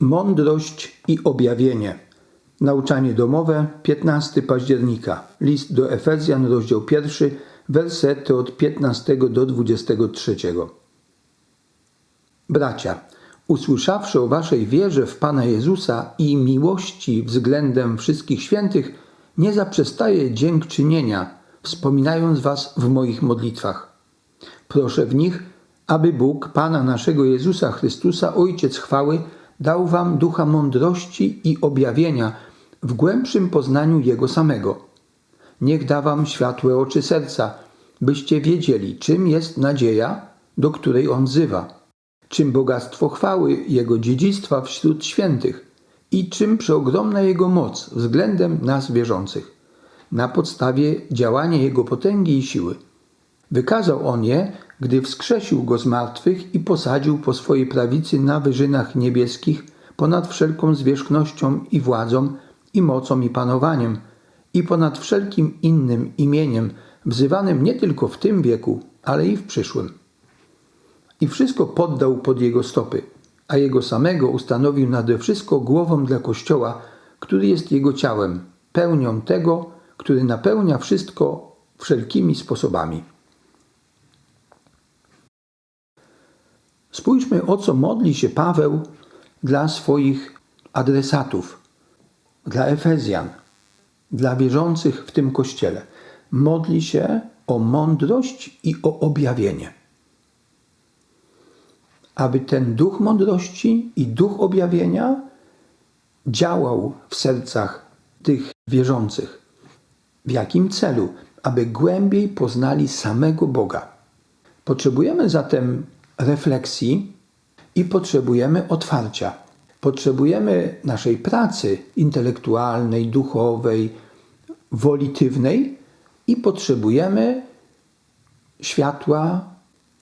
Mądrość i objawienie. Nauczanie domowe, 15 października. List do Efezjan, rozdział 1, wersety od 15 do 23. Bracia, usłyszawszy o waszej wierze w Pana Jezusa i miłości względem wszystkich świętych, nie zaprzestaję dziękczynienia, wspominając was w moich modlitwach. Proszę w nich, aby Bóg, Pana naszego Jezusa Chrystusa, Ojciec chwały, dał wam ducha mądrości i objawienia w głębszym poznaniu Jego samego. Niech da wam światłe oczy serca, byście wiedzieli, czym jest nadzieja, do której On wzywa, czym bogactwo chwały Jego dziedzictwa wśród świętych i czym przeogromna Jego moc względem nas wierzących, na podstawie działania Jego potęgi i siły. Wykazał On je, gdy wskrzesił Go z martwych i posadził po swojej prawicy na wyżynach niebieskich ponad wszelką zwierzchnością i władzą, i mocą i panowaniem, i ponad wszelkim innym imieniem, wzywanym nie tylko w tym wieku, ale i w przyszłym. I wszystko poddał pod Jego stopy, a Jego samego ustanowił nade wszystko głową dla Kościoła, który jest Jego ciałem, pełnią tego, który napełnia wszystko wszelkimi sposobami. Spójrzmy, o co modli się Paweł dla swoich adresatów, dla Efezjan, dla wierzących w tym kościele. Modli się o mądrość i o objawienie. Aby ten duch mądrości i duch objawienia działał w sercach tych wierzących. W jakim celu? Aby głębiej poznali samego Boga. Potrzebujemy zatem refleksji i potrzebujemy otwarcia. Potrzebujemy naszej pracy intelektualnej, duchowej, wolitywnej i potrzebujemy światła,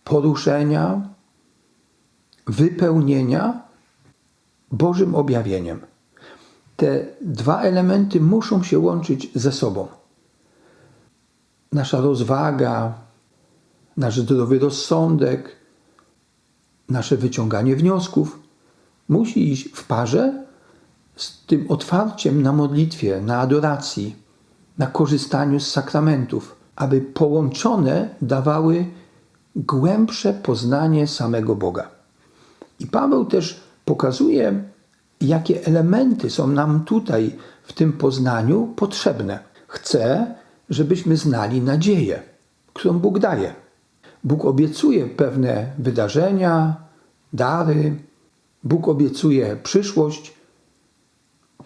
poruszenia, wypełnienia Bożym objawieniem. Te dwa elementy muszą się łączyć ze sobą. Nasza rozwaga, nasz zdrowy rozsądek, nasze wyciąganie wniosków musi iść w parze z tym otwarciem na modlitwie, na adoracji, na korzystaniu z sakramentów, aby połączone dawały głębsze poznanie samego Boga. I Paweł też pokazuje, jakie elementy są nam tutaj w tym poznaniu potrzebne. Chce, żebyśmy znali nadzieję, którą Bóg daje. Bóg obiecuje pewne wydarzenia, dary, Bóg obiecuje przyszłość,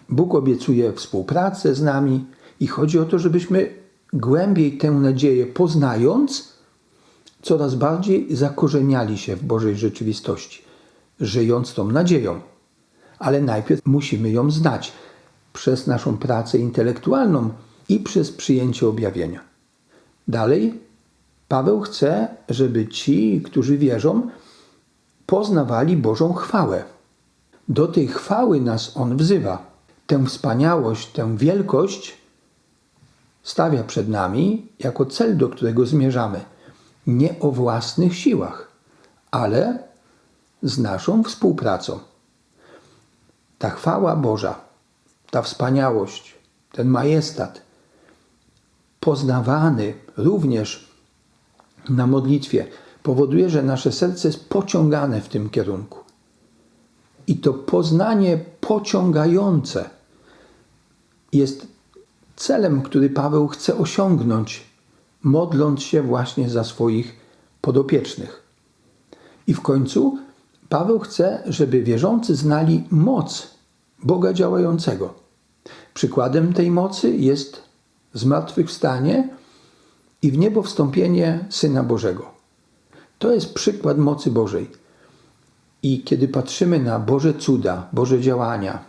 Bóg obiecuje współpracę z nami i chodzi o to, żebyśmy głębiej tę nadzieję poznając, coraz bardziej zakorzeniali się w Bożej rzeczywistości, żyjąc tą nadzieją. Ale najpierw musimy ją znać przez naszą pracę intelektualną i przez przyjęcie objawienia. Dalej Paweł chce, żeby ci, którzy wierzą, poznawali Bożą chwałę. Do tej chwały nas On wzywa. Tę wspaniałość, tę wielkość stawia przed nami jako cel, do którego zmierzamy. Nie o własnych siłach, ale z naszą współpracą. Ta chwała Boża, ta wspaniałość, ten majestat, poznawany również na modlitwie, powoduje, że nasze serce jest pociągane w tym kierunku. I to poznanie pociągające jest celem, który Paweł chce osiągnąć, modląc się właśnie za swoich podopiecznych. I w końcu Paweł chce, żeby wierzący znali moc Boga działającego. Przykładem tej mocy jest zmartwychwstanie i w niebo wstąpienie Syna Bożego. To jest przykład mocy Bożej. I kiedy patrzymy na Boże cuda, Boże działania,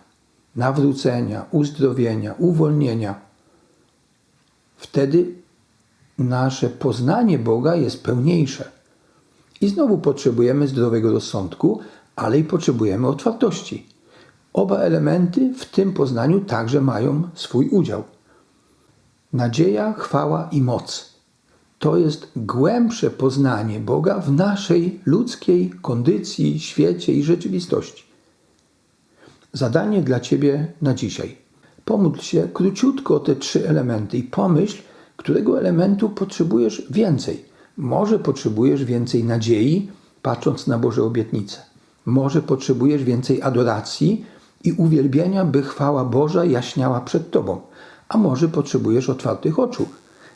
nawrócenia, uzdrowienia, uwolnienia, wtedy nasze poznanie Boga jest pełniejsze. I znowu potrzebujemy zdrowego rozsądku, ale i potrzebujemy otwartości. Oba elementy w tym poznaniu także mają swój udział. Nadzieja, chwała i moc to jest głębsze poznanie Boga w naszej ludzkiej kondycji, świecie i rzeczywistości. zadanie dla Ciebie na dzisiaj. Pomódl się króciutko o te trzy elementy i pomyśl, którego elementu potrzebujesz więcej. Może potrzebujesz więcej nadziei, patrząc na Boże obietnice. Może potrzebujesz więcej adoracji i uwielbienia, by chwała Boża jaśniała przed Tobą. A może potrzebujesz otwartych oczu,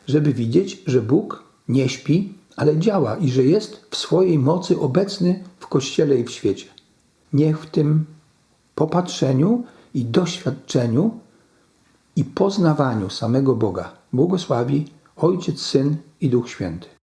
żeby widzieć, że Bóg nie śpi, ale działa i że jest w swojej mocy obecny w Kościele i w świecie. Niech w tym popatrzeniu i doświadczeniu i poznawaniu samego Boga błogosławi Ojciec, Syn i Duch Święty.